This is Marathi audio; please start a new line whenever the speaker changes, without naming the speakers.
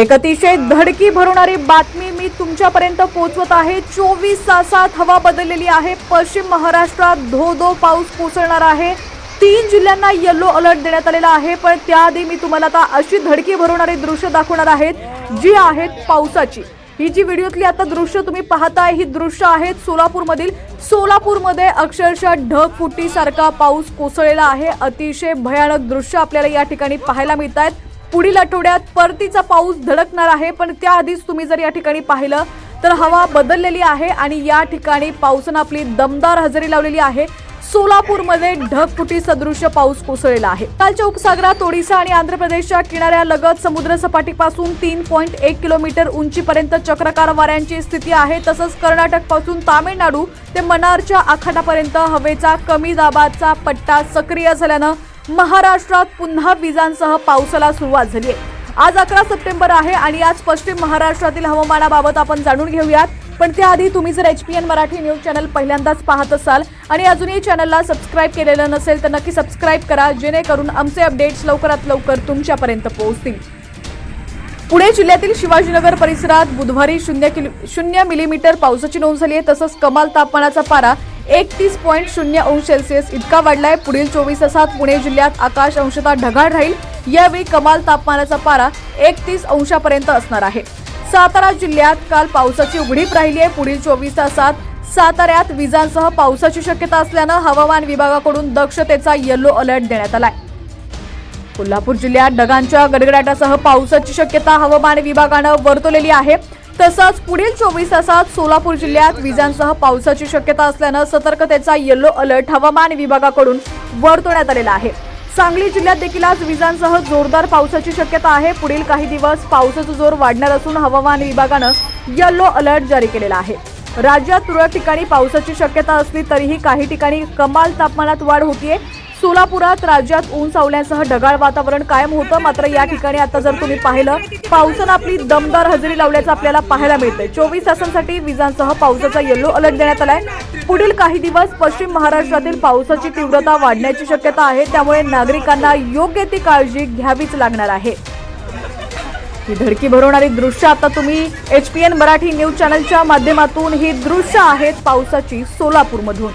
एक अतिशय धडकी भरवणारी बातमी मी तुमच्यापर्यंत पोहोचवत आहे. चोवीस तासात हवा बदललेली आहे. पश्चिम महाराष्ट्रात धो धो पाऊस कोसळणार आहे. तीन जिल्ह्यांना येलो अलर्ट देण्यात आलेला आहे. पण त्याआधी मी तुम्हाला आता अशी धडकी भरवणारी दृश्य दाखवणार आहेत जी आहेत पावसाची. ही जी व्हिडिओतली आता दृश्य तुम्ही पाहताय ही दृश्य आहेत सोलापूरमधील. सोलापूरमध्ये अक्षरशः ढगफुटीसारखा पाऊस कोसळलेला आहे. अतिशय भयानक दृश्य आपल्याला या ठिकाणी पाहायला मिळत आहेत पुढील आठवड्यात परतीचा पाऊस धडकणार आहे पण त्याआधीच तुम्ही जर या ठिकाणी पाहिलं तर हवा बदललेली आहे आणि या ठिकाणी पावसानं आपली दमदार हजेरी लावलेली आहे. सोलापूरमध्ये ढगफुटी सदृश्य पाऊस कोसळलेला आहे. कालच्या उपसागरात ओडिशा आणि आंध्र प्रदेशच्या किनाऱ्यालगत समुद्र सपाटीपासून तीन पॉईंट एक किलोमीटर उंचीपर्यंत चक्रकार वाऱ्यांची स्थिती आहे. तसंच कर्नाटकपासून तामिळनाडू ते मनारच्या आखाटापर्यंत हवेचा कमी दाबाचा पट्टा सक्रिय झाल्यानं महाराष्ट्रात पुन्हा विजांसह पावसाला सुरुवात झाली आहे. आज अकरा सप्टेंबर आहे आणि आज पश्चिम महाराष्ट्रातील हवामानाबाबत आपण जाणून घेऊयात. पण त्याआधी तुम्ही जर H P N Marathi news channel पहिल्यांदाच पाहत असाल आणि अजूनही चॅनलला सबस्क्राईब केलेलं नसेल तर नक्की सबस्क्राईब करा जेणेकरून आमचे अपडेट्स लवकरात लवकर तुमच्यापर्यंत पोहोचतील. पुणे जिल्ह्यातील शिवाजीनगर परिसरात बुधवारी शून्य किलो शून्य मिलीमीटर पावसाची नोंद झाली आहे. तसंच कमाल तापमानाचा पारा एकतीस पॉईंट शून्य अंश सेल्सिअस इतका वाढलाय. पुढील चोवीस तासात पुणे जिल्ह्यात आकाश अंशतः ढगाळ राहील. यावेळी कमाल तापमानाचा पारा एकतीस अंशापर्यंत असणार आहे. सातारा जिल्ह्यात काल पावसाची उघडीप राहिली आहे पुढील चोवीस तासात साताऱ्यात विजांसह पावसाची शक्यता असल्यानं हवामान विभागाकडून दक्षतेचा येलो अलर्ट देण्यात आलाय. कोल्हापूर जिल्ह्यात ढगांच्या गडगडाटासह पावसाची शक्यता हवामान विभागानं वर्तवलेली आहे. तसंच पुढील चोवीस तासात सोलापूर जिल्ह्यात विजांसह पावसाची शक्यता असल्यानं सतर्कतेचा येलो अलर्ट हवामान विभागाकडून वर्तवण्यात आलेला आहे. सांगली जिल्ह्यात देखील आज विजांसह जोरदार पावसाची शक्यता आहे. पुढील काही दिवस पावसाचा जोर वाढणार असून हवामान विभागानं येलो अलर्ट जारी केलेला आहे. राज्यात तुरळक ठिकाणी पावसाची शक्यता असली तरीही काही ठिकाणी कमाल तापमानात वाढ होतीये. सोलापुरात राज्यात ऊन सावल्यासह ढगाळ वातावरण कायम होतं. मात्र या ठिकाणी आता जर तुम्ही पाहिलं पावसानं आपली दमदार हजेरी लावल्याचं आपल्याला पाहायला मिळतंय. चोवीस तासांसाठी विजांसह पावसाचा येलो अलर्ट देण्यात आलाय. पुढील काही दिवस पश्चिम महाराष्ट्रातील पावसाची तीव्रता वाढण्याची शक्यता आहे. त्यामुळे नागरिकांना योग्य ती काळजी घ्यावीच लागणार आहे. ही धडकी भरवणारी दृश्य आता तुम्ही H P N Marathi news चॅनलच्या माध्यमातून ही दृश्य आहेत पावसाची सोलापूरमधून.